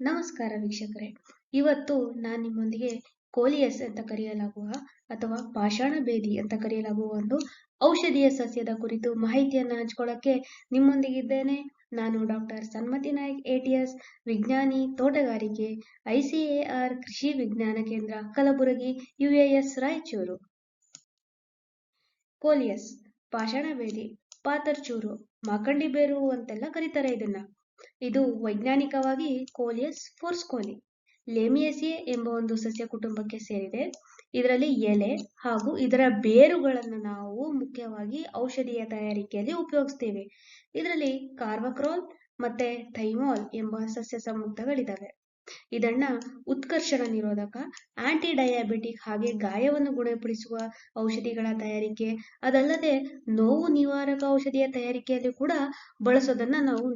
ನಮಸ್ಕಾರ ವೀಕ್ಷಕರೇ. ಇವತ್ತು ನಾನು ನಿಮ್ಮೊಂದಿಗೆ ಕೋಲಿಯಸ್ ಅಂತ ಕರೆಯಲಾಗುವ ಅಥವಾ ಪಾಷಾಣ ಬೇದಿ ಅಂತ ಕರೆಯಲಾಗುವ ಒಂದು ಔಷಧೀಯ ಸಸ್ಯದ ಕುರಿತು ಮಾಹಿತಿಯನ್ನು ಹಂಚ್ಕೊಳ್ಳೋಕ್ಕೆ ನಿಮ್ಮೊಂದಿಗಿದ್ದೇನೆ. ನಾನು ಡಾಕ್ಟರ್ ಸನ್ಮತಿ ನಾಯಕ್ ಎಟಿಎಸ್ ವಿಜ್ಞಾನಿ, ತೋಟಗಾರಿಕೆ ಐಸಿಎಆರ್ ಕೃಷಿ ವಿಜ್ಞಾನ ಕೇಂದ್ರ, ಕಲಬುರಗಿ ಯುಎಎಸ್ ರಾಯಚೂರು. ಕೋಲಿಯಸ್, ಪಾಷಾಣ ಬೇದಿ ಪಾತರ್ಚೂರು, ಮಾಕಂಡಿ ಬೇರು ಅಂತೆಲ್ಲ ಕರೀತಾರೆ ಇದನ್ನ. ಇದು ವೈಜ್ಞಾನಿಕವಾಗಿ ಕೋಲಿಯಸ್ ಫೋರ್ಸ್ಕೋಲಿ ಲೇಮಿಯಸಿಯೇ ಎಂಬ ಒಂದು ಸಸ್ಯ ಕುಟುಂಬಕ್ಕೆ ಸೇರಿದೆ. ಇದರಲ್ಲಿ ಎಲೆ ಹಾಗೂ ಇದರ ಬೇರುಗಳನ್ನು ನಾವು ಮುಖ್ಯವಾಗಿ ಔಷಧೀಯ ತಯಾರಿಕೆಯಲ್ಲಿ ಉಪಯೋಗಿಸ್ತೇವೆ. ಇದರಲ್ಲಿ ಕಾರ್ವಕ್ರೋಲ್ ಮತ್ತೆ ಥೈಮೋಲ್ ಎಂಬ ಸಸ್ಯ ಸಂಯುಕ್ತಗಳಿದ್ದಾವೆ ಇದನ್ನ ಉತ್ಕರ್ಷಣ ನಿರೋಧಕ ಆಂಟಿ ಡಯಾಬಿಟಿಕ್ ಹಾಗೆ ಗಾಯವನ್ನು ಗುಣಪಡಿಸುವ ಔಷಧಿಗಳ ತಯಾರಿಕೆ, ಅದಲ್ಲದೆ ನೋವು ನಿವಾರಕ ಔಷಧಿಯ ತಯಾರಿಕೆಯಲ್ಲಿ ಕೂಡ ಬಳಸೋದನ್ನ ನಾವು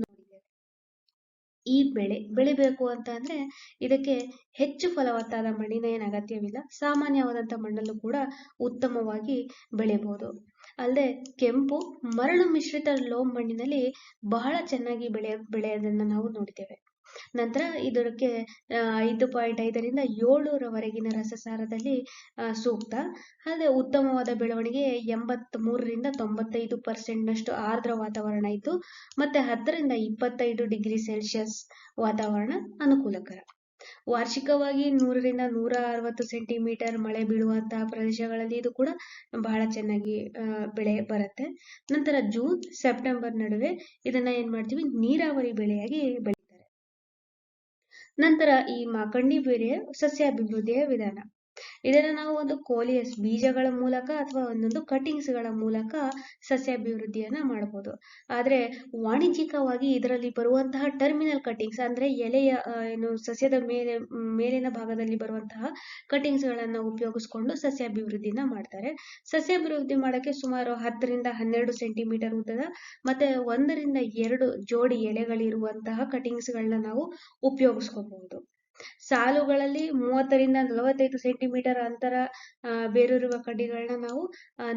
ಈ ಬೆಳೆ ಬೆಳಿಬೇಕು ಅಂತ ಅಂದ್ರೆ ಇದಕ್ಕೆ ಹೆಚ್ಚು ಫಲವತ್ತಾದ ಮಣ್ಣಿನ ಏನು ಅಗತ್ಯವಿಲ್ಲ, ಸಾಮಾನ್ಯವಾದಂತ ಮಣ್ಣಲ್ಲೂ ಕೂಡ ಉತ್ತಮವಾಗಿ ಬೆಳೆಯಬಹುದು ಅಲ್ಲದೆ ಕೆಂಪು, ಮರಳು ಮಿಶ್ರಿತ ಲೋಮ್ ಮಣ್ಣಿನಲ್ಲಿ ಬಹಳ ಚೆನ್ನಾಗಿ ಬೆಳೆಯ ಬೆಳೆಯೋದನ್ನ ನಾವು ನೋಡಿದ್ದೇವೆ ನಂತರ ಇದಕ್ಕೆ ಐದು ಪಾಯಿಂಟ್ ಐದರಿಂದ ಏಳರವರೆಗಿನ ರಸಸಾರದಲ್ಲಿ ಸೂಕ್ತ. ಅಲ್ಲದೆ ಉತ್ತಮವಾದ ಬೆಳವಣಿಗೆ ಎಂಬತ್ತ್ ಮೂರರಿಂದ ತೊಂಬತ್ತೈದು ಪರ್ಸೆಂಟ್ನಷ್ಟು ಆರ್ದ್ರ ವಾತಾವರಣ ಇತ್ತು. ಮತ್ತೆ ಹತ್ತರಿಂದ ಇಪ್ಪತ್ತೈದು ಡಿಗ್ರಿ ಸೆಲ್ಸಿಯಸ್ ವಾತಾವರಣ ಅನುಕೂಲಕರ. ವಾರ್ಷಿಕವಾಗಿ ನೂರರಿಂದ ನೂರ ಅರವತ್ತು ಸೆಂಟಿಮೀಟರ್ ಮಳೆ ಬೀಳುವಂತಹ ಪ್ರದೇಶಗಳಲ್ಲಿ ಇದು ಕೂಡ ಬಹಳ ಚೆನ್ನಾಗಿ ಬೆಳೆ ಬರುತ್ತೆ. ನಂತರ ಜೂನ್, ಸೆಪ್ಟೆಂಬರ್ ನಡುವೆ ಇದನ್ನ ಏನ್ ಮಾಡ್ತೀವಿ ನೀರಾವರಿ ಬೆಳೆಯಾಗಿ ನಂತರ ಈ ಮಾಕಂಡಿ ಬೇರೆಯ ಸಸ್ಯಾಭಿವೃದ್ಧಿಯ ವಿಧಾನ. ಇದನ್ನ ನಾವು ಒಂದು ಕೋಲಿಯಸ್ ಬೀಜಗಳ ಮೂಲಕ ಅಥವಾ ಒಂದೊಂದು ಕಟಿಂಗ್ಸ್ಗಳ ಮೂಲಕ ಸಸ್ಯಾಭಿವೃದ್ಧಿಯನ್ನು ಮಾಡಬಹುದು ಆದರೆ ವಾಣಿಜ್ಯಿಕವಾಗಿ ಇದರಲ್ಲಿ ಬರುವಂತಹ ಟರ್ಮಿನಲ್ ಕಟಿಂಗ್ಸ್ ಅಂದ್ರೆ ಎಲೆಯ ಏನು ಸಸ್ಯದ ಮೇಲೆ, ಮೇಲಿನ ಭಾಗದಲ್ಲಿ ಬರುವಂತಹ ಕಟಿಂಗ್ಸ್ ಗಳನ್ನ ಉಪಯೋಗಿಸ್ಕೊಂಡು ಸಸ್ಯಾಭಿವೃದ್ಧಿನ ಮಾಡ್ತಾರೆ. ಸಸ್ಯಾಭಿವೃದ್ಧಿ ಮಾಡಕ್ಕೆ ಸುಮಾರು ಹತ್ತರಿಂದ ಹನ್ನೆರಡು ಸೆಂಟಿಮೀಟರ್ ಉದ್ದದ ಮತ್ತೆ ಒಂದರಿಂದ ಎರಡು ಜೋಡಿ ಎಲೆಗಳಿರುವಂತಹ ಕಟಿಂಗ್ಸ್ ಗಳನ್ನ ನಾವು ಉಪಯೋಗಿಸ್ಕೋಬಹುದು. ಸಾಲುಗಳಲ್ಲಿ ಮೂವತ್ತರಿಂದ ನಲವತ್ತೈದು ಸೆಂಟಿಮೀಟರ್ ಅಂತರ ಬೇರೂರುವ ಕಡ್ಡಿಗಳನ್ನ ನಾವು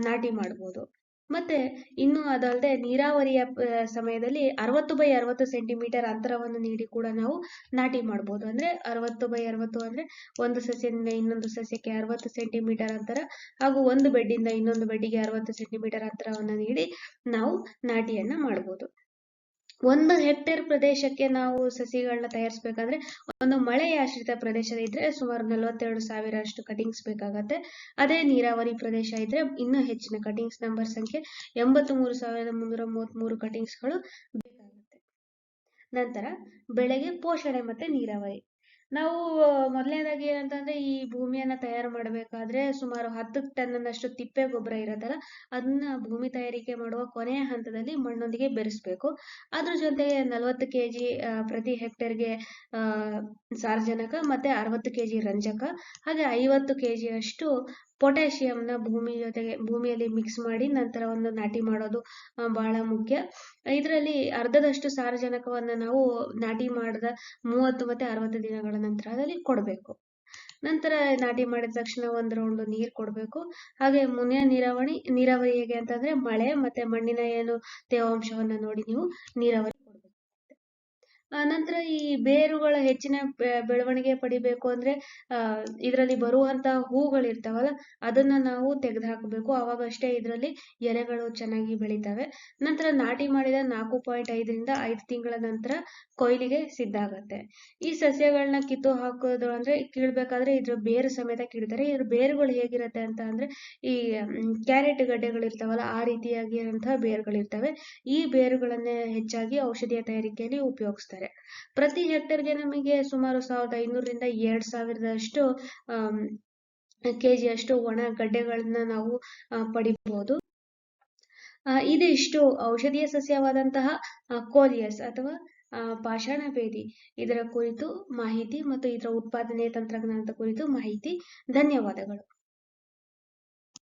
ನಾಟಿ ಮಾಡಬಹುದು ಮತ್ತೆ ಇನ್ನು ಅದಲ್ಲದೆ ನೀರಾವರಿಯ ಸಮಯದಲ್ಲಿ ಅರವತ್ತು ಬೈ ಅರವತ್ತು ಸೆಂಟಿಮೀಟರ್ ಅಂತರವನ್ನು ನೀಡಿ ಕೂಡ ನಾವು ನಾಟಿ ಮಾಡಬಹುದು ಅಂದ್ರೆ ಅರವತ್ತು ಬೈ ಅರವತ್ತು ಅಂದ್ರೆ ಒಂದು ಸಸ್ಯದಿಂದ ಇನ್ನೊಂದು ಸಸ್ಯಕ್ಕೆ ಅರವತ್ತು ಸೆಂಟಿಮೀಟರ್ ಅಂತರ ಹಾಗೂ ಒಂದು ಬೆಡ್ಡಿಂದ ಇನ್ನೊಂದು ಬೆಡ್ಡಿಗೆ ಅರವತ್ತು ಸೆಂಟಿಮೀಟರ್ ಅಂತರವನ್ನು ನೀಡಿ ನಾವು ನಾಟಿಯನ್ನ ಮಾಡಬಹುದು ಒಂದು ಹೆಕ್ಟೇರ್ ಪ್ರದೇಶಕ್ಕೆ ನಾವು ಸಸಿಗಳನ್ನ ತಯಾರಿಸಬೇಕಾದ್ರೆ ಒಂದು ಮಳೆ ಆಶ್ರಿತ ಪ್ರದೇಶ ಇದ್ರೆ ಸುಮಾರು ನಲವತ್ತೆರಡು ಸಾವಿರ ಅಷ್ಟು ಕಟಿಂಗ್ಸ್ ಬೇಕಾಗತ್ತೆ. ಅದೇ ನೀರಾವರಿ ಪ್ರದೇಶ ಇದ್ರೆ ಇನ್ನೂ ಹೆಚ್ಚಿನ ಕಟಿಂಗ್ಸ್ ನಂಬರ್ ಸಂಖ್ಯೆ ಎಂಬತ್ತ್ ಮೂರು ಸಾವಿರದ ಮುನ್ನೂರ ಮೂವತ್ತ್ ಮೂರು ಕಟಿಂಗ್ಸ್ಗಳು ಬೇಕಾಗುತ್ತೆ. ನಂತರ ಬೆಳೆಗೆ ಪೋಷಣೆ ಮತ್ತೆ ನೀರಾವರಿ. ನಾವು ಮೊದಲನೇದಾಗಿ ಏನಂತಂದ್ರೆ ಈ ಭೂಮಿಯನ್ನ ತಯಾರು ಮಾಡಬೇಕಾದ್ರೆ ಸುಮಾರು ಹತ್ತು ಟನ್ನಷ್ಟು ತಿಪ್ಪೆ ಗೊಬ್ಬರ ಇರತ್ತಲ್ಲ ಅದನ್ನ ಭೂಮಿ ತಯಾರಿಕೆ ಮಾಡುವ ಕೊನೆಯ ಹಂತದಲ್ಲಿ ಮಣ್ಣೊಂದಿಗೆ ಬೆರೆಸ್ಬೇಕು. ಅದ್ರ ಜೊತೆಗೆ ನಲವತ್ತು ಕೆಜಿ ಪ್ರತಿ ಹೆಕ್ಟೇರ್ಗೆ ಸಾರಜನಕ ಮತ್ತೆ ಅರವತ್ತು ಕೆಜಿ ರಂಜಕ, ಹಾಗೆ ಐವತ್ತು ಕೆಜಿಯಷ್ಟು ಪೊಟ್ಯಾಷಿಯಂನ ಭೂಮಿ ಜೊತೆಗೆ ಭೂಮಿಯಲ್ಲಿ ಮಿಕ್ಸ್ ಮಾಡಿ ನಂತರ ಒಂದು ನಾಟಿ ಮಾಡೋದು ಬಹಳ ಮುಖ್ಯ. ಇದರಲ್ಲಿ ಅರ್ಧದಷ್ಟು ಸಾರಜನಕವನ್ನು ನಾವು ನಾಟಿ ಮಾಡಿದ ಮೂವತ್ತು ಮತ್ತೆ ಅರವತ್ತು ದಿನಗಳ ನಂತರದಲ್ಲಿ ಕೊಡಬೇಕು. ನಂತರ ನಾಟಿ ಮಾಡಿದ ತಕ್ಷಣ ಒಂದು ರೌಂಡ್ ನೀರು ಕೊಡಬೇಕು. ಹಾಗೆ ಮುಂದಿನ ನೀರಾವರಿ ನೀರಾವರಿ ಹೇಗೆ ಅಂತಂದ್ರೆ ಮಳೆ ಮತ್ತೆ ಮಣ್ಣಿನ ಏನು ತೇವಾಂಶವನ್ನು ನೋಡಿ ನೀವು ನೀರಾವರಿ ನಂತರ ಈ ಬೇರುಗಳ ಹೆಚ್ಚಿನ ಬೆಳವಣಿಗೆ ಪಡಿಬೇಕು ಅಂದ್ರೆ ಇದರಲ್ಲಿ ಬರುವಂತಹ ಹೂಗಳಿರ್ತಾವಲ್ಲ, ಅದನ್ನ ನಾವು ತೆಗೆದು ಹಾಕಬೇಕು ಅವಾಗಷ್ಟೇ ಇದರಲ್ಲಿ ಎಲೆಗಳು ಚೆನ್ನಾಗಿ ಬೆಳಿತವೆ. ನಂತರ ನಾಟಿ ಮಾಡಿದ ನಾಲ್ಕು ಪಾಯಿಂಟ್ ಐದರಿಂದ ಐದು ತಿಂಗಳ ನಂತರ ಕೊಯ್ಲಿಗೆ ಸಿದ್ಧ ಆಗತ್ತೆ ಈ ಸಸ್ಯಗಳನ್ನ ಕಿತ್ತು ಹಾಕೋದು ಅಂದ್ರೆ, ಕೀಳ್ಬೇಕಾದ್ರೆ ಇದ್ರ ಬೇರು ಸಮೇತ ಕೀಳ್ತಾರೆ. ಇದ್ರ ಬೇರುಗಳು ಹೇಗಿರುತ್ತೆ ಅಂತ ಅಂದ್ರೆ, ಈ ಕ್ಯಾರೆಟ್ ಗಡ್ಡೆಗಳಿರ್ತಾವಲ್ಲ, ಆ ರೀತಿಯಾಗಿರುವಂತಹ ಬೇರುಗಳಿರ್ತವೆ. ಈ ಬೇರುಗಳನ್ನೇ ಹೆಚ್ಚಾಗಿ ಔಷಧಿಯ ತಯಾರಿಕೆಯಲ್ಲಿ ಉಪಯೋಗಿಸ್ತಾರೆ. ಪ್ರತಿ ಹೆಕ್ಟೇರ್ಗೆ ನಮಗೆ ಸುಮಾರು ಸಾವಿರದ ಐನೂರರಿಂದ ಎರಡ್ ಸಾವಿರದಷ್ಟು ಕೆಜಿಯಷ್ಟು ಒಣ ಗಡ್ಡೆಗಳನ್ನ ನಾವು ಪಡಿಬಹುದು ಇದಿಷ್ಟು ಔಷಧೀಯ ಸಸ್ಯವಾದಂತಹ ಕೋಲಿಯಸ್ ಅಥವಾ ಪಾಷಾಣ ಭೇದಿ. ಇದರ ಕುರಿತು ಮಾಹಿತಿ ಮತ್ತು ಇದರ ಉತ್ಪಾದನೆ ತಂತ್ರಜ್ಞಾನದ ಕುರಿತು ಮಾಹಿತಿ. ಧನ್ಯವಾದಗಳು.